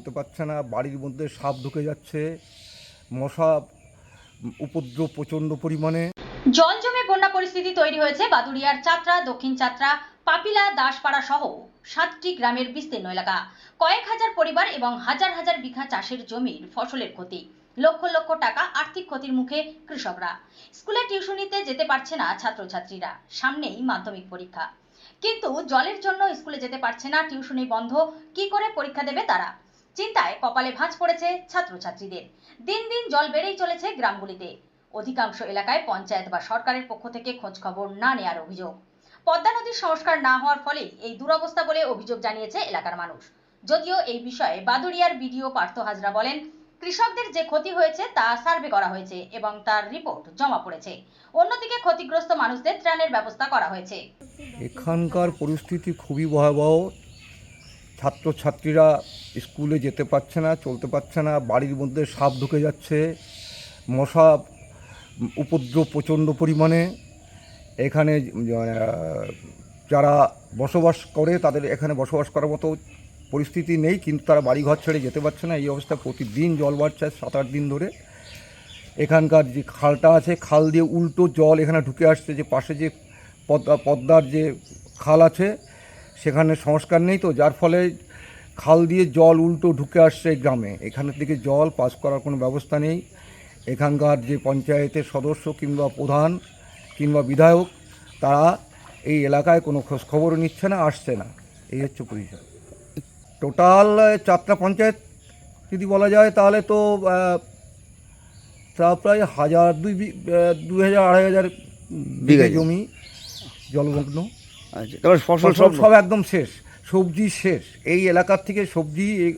চলতে পারছে না, বাড়ির মধ্যে সাপ ঢুকে যাচ্ছে, মশা, উপদ্রব প্রচণ্ড পরিমাণে। জল জমে বন্যা পরিস্থিতি তৈরি হয়েছে বাদুড়িয়ার চাত্রা, দক্ষিণ চাত্রা, পাপিলা, দাসপাড়া সহ সাতটি গ্রামের বিস্তীর্ণ এলাকা। কয়েক হাজার পরিবার এবং হাজার হাজার বিঘা চাষের জমির ফসলের ক্ষতি। লক্ষ লক্ষ টাকা আর্থিক ক্ষতির মুখে কৃষকরা। স্কুলে টিউশনিতে যেতে পারছে না ছাত্রছাত্রীরা। সামনেই মাধ্যমিক পরীক্ষা। কিন্তু জলের জন্য স্কুলে যেতে পারছে না, টিউশনি বন্ধ, কি করে পরীক্ষা দেবে তারা? চিন্তায় কপালে ভাঁজ পড়েছে ছাত্রছাত্রীদের। দিন দিন জল বেড়েই চলেছে গ্রামগুলিতে। অধিকাংশ এলাকায় পঞ্চায়েত বা সরকারের পক্ষ থেকে খোঁজ খবর না নেয়ার অভিযোগ। পদ্মা নদীর সংস্কার না হওয়ার ফলে এই দুরবস্থা বলে অভিযোগ জানিয়েছে এলাকার মানুষ। যদিও এই বিষয়ে বাদুড়িয়ার বিডিও পার্থ হাজরা বলেন, কৃষকদের যে ক্ষতি হয়েছে তা সার্ভে করা হয়েছে এবং তার রিপোর্ট জমা পড়েছে। অন্যদিকে ক্ষতিগ্রস্ত মানুষদের ত্রাণের ব্যবস্থা করা হয়েছে। এখানকার পরিস্থিতি খুবই ভয়াবহ। ছাত্রছাত্রীরা স্কুলে যেতে পারছে না, চলতে পারছে না, বাড়ির মধ্যে সাপ ঢুকে যাচ্ছে, মশা, উপদ্রব প্রচণ্ড পরিমাণে। এখানে যারা বসবাস করে তাদের এখানে বসবাস করার মতো পরিস্থিতি নেই, কিন্তু তারা বাড়িঘর ছেড়ে যেতে পারছে না। এই অবস্থা প্রতিদিন জল বাড়ছে সাত আট দিন ধরে। এখানকার যে খালটা আছে, খাল দিয়ে উল্টো জল এখানে ঢুকে আসছে, যে পাশে যে পদ্মা, পদ্মার যে খাল আছে সেখানে সংস্কার নেই তো যার ফলে খাল দিয়ে জল উল্টো ঢুকে আসছে এই গ্রামে। এখানের দিকে জল পাস করার কোনো ব্যবস্থা নেই। এখানকার যে পঞ্চায়েতের সদস্য কিংবা প্রধান কিংবা বিধায়ক তারা এই এলাকায় কোনো খোঁজ খবর নিচ্ছে না আসছে না। এই হচ্ছে পরিচয়। টোটাল চারটা পঞ্চায়েত যদি বলা যায় তাহলে তো তা প্রায় হাজার দুই দুই হাজার আড়াই হাজার বিঘা জমি জলমগ্ন। আচ্ছা তারপর ফসল সব সব একদম শেষ সবজি শেষ। এই এলাকার থেকে সবজি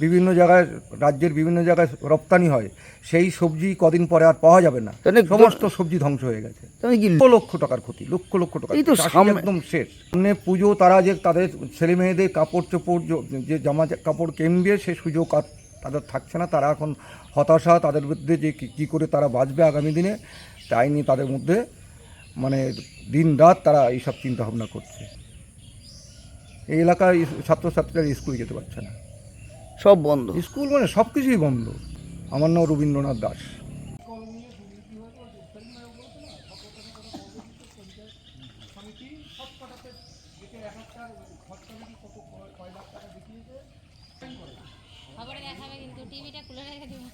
বিভিন্ন জায়গায় রাজ্যের বিভিন্ন জায়গায় রপ্তানি হয়। সেই সবজি কদিন পরে আর পাওয়া যাবে না। সমস্ত সবজি ধ্বংস হয়ে গেছে। লক্ষ লক্ষ টাকার ক্ষতি লক্ষ লক্ষ টাকা এই তো একদম শেষ। সামনে পুজো তারা যে তাদের ছেলে মেয়েদের কাপড় চোপড় যে জামা কাপড় কিনবে সে সুযোগ আর তাদের থাকছে না। তারা এখন হতাশা তাদের মধ্যে যে কি- কী করে তারা বাঁচবে আগামী দিনে তাই নিয়ে তাদের মধ্যে মানে দিন রাত তারা এইসব চিন্তা ভাবনা করছে। এই এলাকায় ছাত্রছাত্রীরা স্কুলে যেতে পারছে না। সব বন্ধ। স্কুল মানে সব কিছুই বন্ধ। আমার নাম রবীন্দ্রনাথ দাস। খবরে দেখাবে কিন্তু টিভিটা খুলে রেখে দেবো।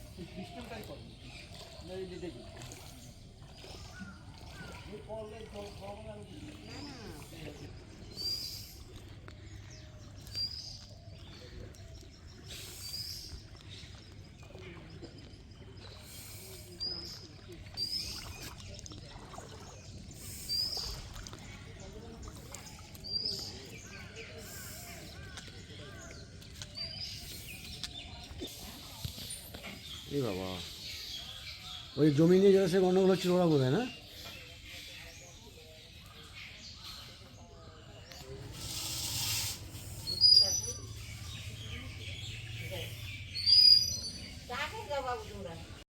এই বাবা ওই জমি নিয়ে যেটা সে গন্ডগোল হচ্ছিল ওরা বোধ হয় না